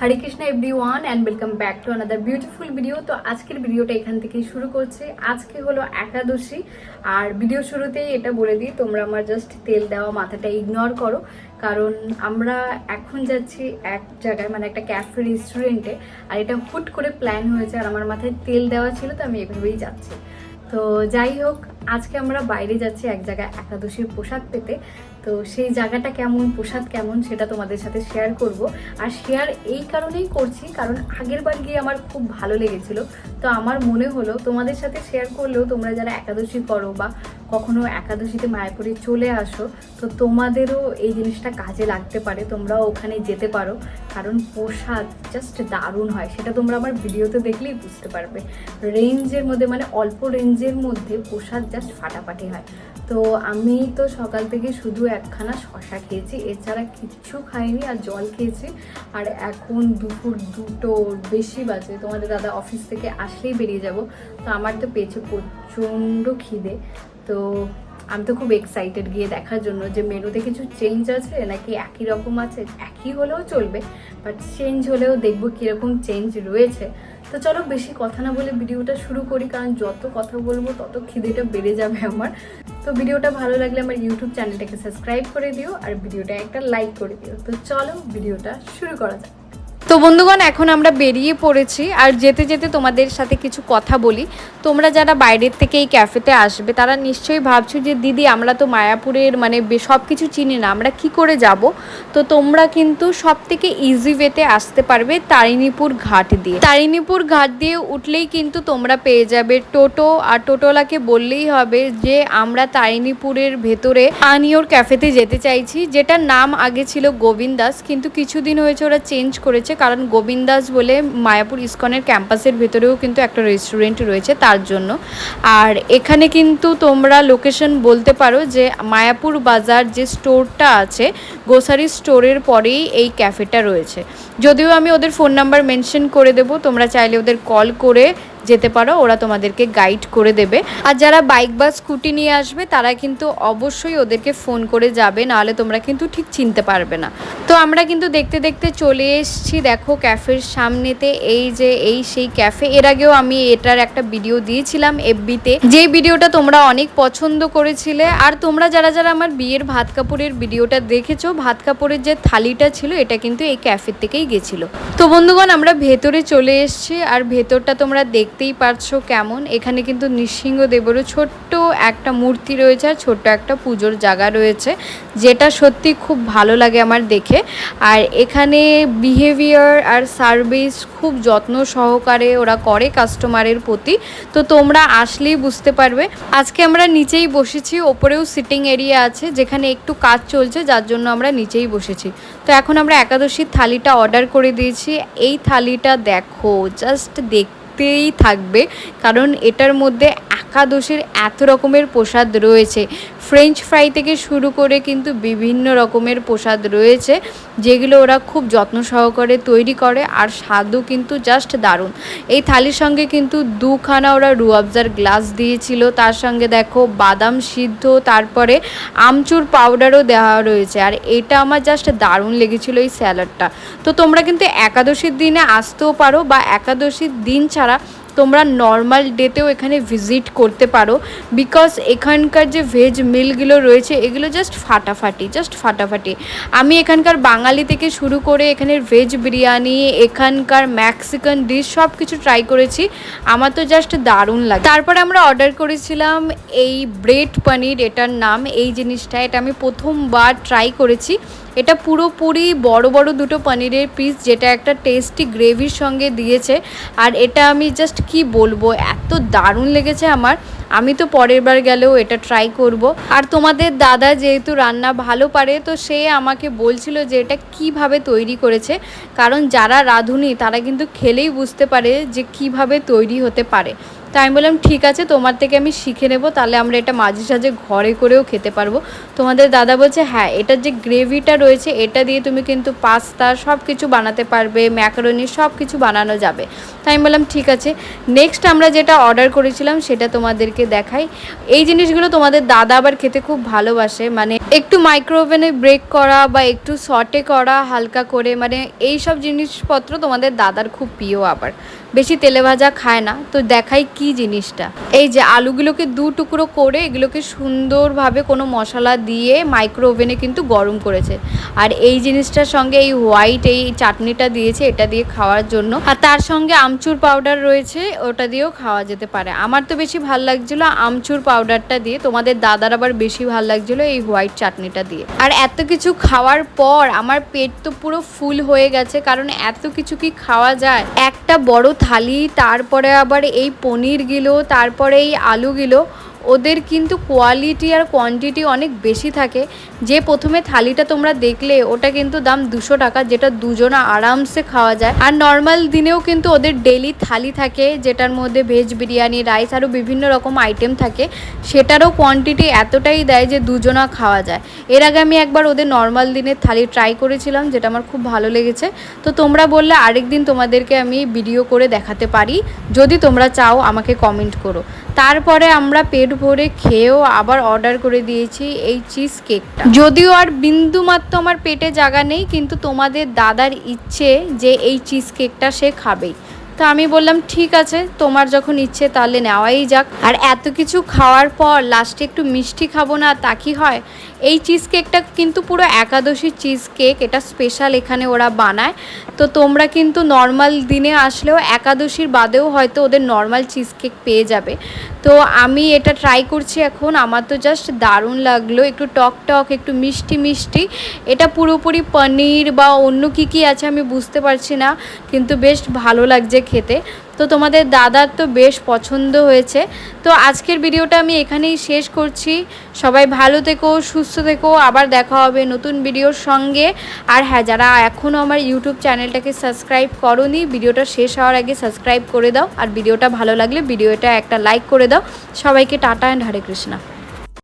Hare Krishna everyone and welcome back to another beautiful video তো আজকের ভিডিওটা এখান থেকেই শুরু করছে। আজকে হলো একাদশী। আর ভিডিও শুরুতেই এটা বলে দিই, তোমরা আমার জাস্ট তেল দেওয়া মাথাটা ইগনোর করো। কারণ আমরা এখন যাচ্ছি এক জায়গায় মানে একটা ক্যাফে রেস্টুরেন্টে আর এটা হুট করে প্ল্যান হয়েছে আর আমার মাথায় তেল দেওয়া ছিল, তো আমি এভাবেই যাচ্ছি। তো যাই হোক, আজকে আমরা বাইরে যাচ্ছি এক জায়গায় একাদশীর পোশাক পেতে। তো সেই জায়গাটা কেমন, প্রসাদ কেমন সেটা তোমাদের সাথে শেয়ার করব। আর শেয়ার এই কারণেই করছি কারণ আগের বার গিয়ে আমার খুব ভালো লেগেছিল। তো আমার মনে হলো তোমাদের সাথে শেয়ার করলেও তোমরা যারা একাদশী করো বা কখনো একাদশীতে মায়াপুরে চলে আসো, তো তোমাদেরও এই জিনিসটা কাজে লাগতে পারে, তোমরাও ওখানে যেতে পারো। কারণ প্রসাদ জাস্ট দারুণ হয়, সেটা তোমরা আমার ভিডিওতে দেখলেই বুঝতে পারবে। রেঞ্জের মধ্যে মানে অল্প রেঞ্জের মধ্যে প্রসাদ জাস্ট ফাটাফাটি হয়। তো আমি তো সকাল থেকে শুধু একখানা শশা খেয়েছি, এছাড়া কিচ্ছু খাইনি আর জল খেয়েছি। আর এখন দুপুর দুটো বেশি বাজে, তোমাদের দাদা অফিস থেকে আসলেই বেরিয়ে যাব। তো আমার তো পেয়েছে প্রচণ্ড খিদে। তো আমি তো খুব এক্সাইটেড গিয়ে দেখার জন্য যে মেনুতে কিছু চেঞ্জ আছে নাকি একই রকম আছে? একই হলেও চলবে বাট চেঞ্জ হলেও দেখব কীরকম চেঞ্জ রয়েছে। তো চলো বেশি কথা না বলে ভিডিওটা শুরু করি, কারণ যত কথা বলব তত খিদেটা বেড়ে যাবে আমার। তো ভিডিওটা ভালো লাগলে আমার ইউটিউব চ্যানেলটাকে সাবস্ক্রাইব করে দিও, আর ভিডিওটা একটা লাইক করে দিও। তো চলো ভিডিওটা শুরু করা যাক। তো বন্ধুগণ, এখন আমরা বেরিয়ে পড়েছি আর যেতে যেতে তোমাদের সাথে কিছু কথা বলি। তোমরা যারা বাইরের থেকে এই ক্যাফেতে আসবে, তারা নিশ্চয়ই ভাবছ যে, দিদি, আমরা তো মায়াপুরের মানে সব কিছু চিনি না, আমরা কি করে যাব? তো তোমরা কিন্তু সব থেকে ইজি ওয়েতে আসতে পারবে তারিণীপুর ঘাট দিয়ে। তারিণীপুর ঘাট দিয়ে উঠলেই কিন্তু তোমরা পেয়ে যাবে টোটো। আর টোটোলাকে বললেই হবে যে, আমরা তারিণীপুরের ভেতরে আনিওর ক্যাফেতে যেতে চাইছি। যেটার নাম আগে ছিল গোবিন্দাস, কিন্তু কিছুদিন হয়েছে ওরা চেঞ্জ করেছে। কারণ গোবিন্দাস বলে মায়াপুর ইস্কনের ক্যাম্পাসের ভেতরেও কিন্তু একটা রেস্টুরেন্ট রয়েছে তার জন্য। আর এখানে কিন্তু তোমরা লোকেশন বলতে পারো যে মায়াপুর বাজার যে স্টোরটা আছে গ্রোসারি স্টোরের পরেই এই ক্যাফেটা রয়েছে। যদিও আমি ওদের ফোন নাম্বার মেনশন করে দেবো, তোমরা চাইলে ওদের কল করে যেতে পারো, ওরা তোমাদেরকে গাইড করে দেবে। আর যারা বাইক বা স্কুটি নিয়ে আসবে, তারা কিন্তু অবশ্যই ওদেরকে ফোন করে যাবে, নাহলে তোমরা কিন্তু ঠিক চিনতে পারবে না। তো আমরা কিন্তু দেখতে দেখতে চলে এসেছি, দেখো ক্যাফের সামনেতে, এই যে এই সেই ক্যাফে এর আগেও আমি এটার একটা ভিডিও দিয়েছিলাম এফবিতে যে ভিডিওটা তোমরা অনেক পছন্দ করেছিলে, আর তোমরা যারা যারা আমার বিয়ের ভাত কাপড়ের ভিডিওটা দেখেছ, ভাত কাপড়ের যে থালিটা ছিল, এটা কিন্তু এই ক্যাফের থেকেই গেছিল। তো বন্ধুগণ, আমরা ভেতরে চলে এসেছি, আর ভেতরটা তোমরা দেখতেই পারছ কেমন। এখানে কিন্তু নৃসিংহদেবেরও ছোট্ট একটা মূর্তি রয়েছে আর ছোট্ট একটা পুজোর জায়গা রয়েছে, যেটা সত্যি খুব ভালো লাগে আমার দেখে। আর এখানে বিহেভিয়ার আর সার্ভিস খুব যত্ন সহকারে ওরা করে কাস্টমারের প্রতি। তো তোমরা আসলেই বুঝতে পারবে। আজকে আমরা নিচেই বসেছি, ওপরেও সিটিং এরিয়া আছে, যেখানে একটু কাজ চলছে, যার জন্য আমরা নিচেই বসেছি। তো এখন আমরা একাদশীর থালিটা অর্ডার করে দিয়েছি। এই থালিটা দেখো জাস্ট দেখতেই থাকবে। কারণ এটার মধ্যে একাদশীর এত রকমের প্রসাদ রয়েছে। ফ্রেঞ্চ ফ্রাই থেকে শুরু করে কিন্তু বিভিন্ন রকমের প্রসাদ রয়েছে, যেগুলো ওরা খুব যত্ন সহকারে তৈরি করে আর স্বাদও কিন্তু জাস্ট দারুণ। এই থালির সঙ্গে কিন্তু দুখানা ওরা রুয়াবজার গ্লাস দিয়েছিল, তার সঙ্গে দেখো বাদাম সিদ্ধ, তারপরে আমচুর পাউডারও দেওয়া রয়েছে আর এটা আমার জাস্ট দারুণ লেগেছিল এই স্যালাডটা তো তোমরা কিন্তু একাদশীর দিনে আসতেও পারো বা একাদশীর দিন ছাড়া তোমরা নর্মাল ডেতেও এখানে ভিজিট করতে পারো। বিকজ এখানকার যে ভেজ মিলগুলো রয়েছে, এগুলো জাস্ট ফাটাফাটি জাস্ট ফাটাফাটি। আমি এখানকার বাঙালি থেকে শুরু করে এখানের ভেজ বিরিয়ানি, এখানকার ম্যাক্সিকান ডিশ সব কিছু ট্রাই করেছি। আমার তো জাস্ট দারুণ লাগে। তারপরে আমরা অর্ডার করেছিলাম এই ব্রেড পনির এটার নাম। এই জিনিসটা, এটা আমি প্রথমবার ট্রাই করেছি। এটা পুরোপুরি বড় বড় দুটো পনিরের পিস যেটা একটা টেস্টি গ্রেভির সঙ্গে দিয়েছে। আর এটা আমি জাস্ট কি বলব, এত দারুণ লেগেছে আমার। আমি তো পরের বার গেলেও এটা ট্রাই করব। আর তোমাদের দাদা যেহেতু রান্না ভালো পারে, তো সে আমাকে বলছিল যে এটা কীভাবে তৈরি করেছে। কারণ যারা রাঁধুনি, তারা কিন্তু খেলেই বুঝতে পারে যে কীভাবে তৈরি হতে পারে। তো আমি বললাম, ঠিক আছে, তোমার থেকে আমি শিখে নেব, তাহলে আমরা এটা মাঝে সাঝে ঘরে করেও খেতে পারব। তোমাদের দাদা বলছে হ্যাঁ এটার যে গ্রেভিটা রয়েছে, এটা দিয়ে তুমি কিন্তু পাস্তা সব কিছু বানাতে পারবে ম্যাকারনি সব কিছু বানানো যাবে। তাই আমি বললাম, ঠিক আছে নেক্সট আমরা যেটা অর্ডার করেছিলাম, সেটা তোমাদেরকে দেখাই। এই জিনিসগুলো তোমাদের দাদা আবার খেতে খুব ভালোবাসে মানে একটু মাইক্রোওভেনে ব্রেক করা বা একটু শর্টে করা, হালকা করে মানে এই সব জিনিসপত্র তোমাদের দাদার খুব প্রিয় আবার। বেশি তেলে ভাজা খায় না। তো দেখাই কি জিনিসটা। এই যে আলুগুলোকে দু টুকরো করে এগুলোকে সুন্দরভাবে কোনো মশলা দিয়ে মাইক্রো ওভেনে কিন্তু গরম করেছে। আর এই জিনিসটার সঙ্গে এই হোয়াইট এই চাটনিটা দিয়েছে, এটা দিয়ে খাওয়ার জন্য। আর তার সঙ্গে আমচুর পাউডার রয়েছে, ওটা দিয়েও খাওয়া যেতে পারে। আমার তো বেশি ভালো লাগছিল আমচুর পাউডারটা দিয়ে, তোমাদের দাদার আবার বেশি ভালো লাগছিল এই হোয়াইট চাটনিটা দিয়ে। আর এত কিছু খাওয়ার পর আমার পেট তো পুরো ফুল হয়ে গেছে, কারণ এত কিছু কি খাওয়া যায়? একটা বড় থালি তারপরে আবার এই পনিরগুলো তারপরে এই আলুগুলো ওদের কিন্তু কোয়ালিটি আর কোয়ান্টিটি অনেক বেশি থাকে। যে প্রথমে থালিটা তোমরা দেখলে, ওটা কিন্তু দাম দুশো টাকা, যেটা দুজনা আরামসে খাওয়া যায়। আর নর্মাল দিনেও কিন্তু ওদের ডেলি থালি থাকে, যেটার মধ্যে ভেজ বিরিয়ানি রাইস আরও বিভিন্ন রকম আইটেম থাকে। সেটারও কোয়ান্টিটি এতটাই দেয় যে দুজনা খাওয়া যায়। এর আগে আমি একবার ওদের নর্মাল দিনের থালি ট্রাই করেছিলাম, যেটা আমার খুব ভালো লেগেছে। তো তোমরা বললে আরেকদিন তোমাদেরকে আমি ভিডিও করে দেখাতে পারি। যদি তোমরা চাও, আমাকে কমেন্ট করো। তারপরে আমরা পেট ভরে খেয়েও আবার অর্ডার করে দিয়েছি এই চিজ কেকটা যদিও আর বিন্দু মাত্র আমার পেটে জায়গা নেই, কিন্তু তোমাদের দাদার ইচ্ছে যে এই চিজ কেকটা সে খাবেই। তো আমি বললাম, ঠিক আছে, তোমার যখন ইচ্ছে তাহলে নেওয়াই যাক। আর এত কিছু খাওয়ার পর লাস্টে একটু মিষ্টি খাব না তা কি হয়? এই চিজ কেকটা কিন্তু পুরো একাদশী চিজ কেক এটা স্পেশাল এখানে ওরা বানায়। তো তোমরা কিন্তু নর্মাল দিনে আসলেও একাদশীর বাদেও হয়তো ওদের নর্মাল চিজ কেক পেয়ে যাবে। তো আমি এটা ট্রাই করছি এখন, আমার তো জাস্ট দারুণ লাগল, একটু টক টক, একটু মিষ্টি মিষ্টি। এটা পুরোপুরি পনির বা অন্য কী কী আছে আমি বুঝতে পারছি না, কিন্তু বেশ ভালো লাগছে খেতে। তো তোমাদের দাদার তো বেশ পছন্দ হয়েছে। তো আজকের ভিডিওটা আমি এখানেই শেষ করছি। সবাই ভালো থেকো, সুস্থ থেকো। আবার দেখা হবে নতুন ভিডিওর সঙ্গে। আর হ্যাঁ যারা এখনও আমার ইউটিউব চ্যানেলটাকে সাবস্ক্রাইব করনি, ভিডিওটা শেষ হওয়ার আগে সাবস্ক্রাইব করে দাও। আর ভিডিওটা ভালো লাগলে ভিডিওটা একটা লাইক করে দাও। সবাইকে টাটা অ্যান্ড হরে কৃষ্ণা।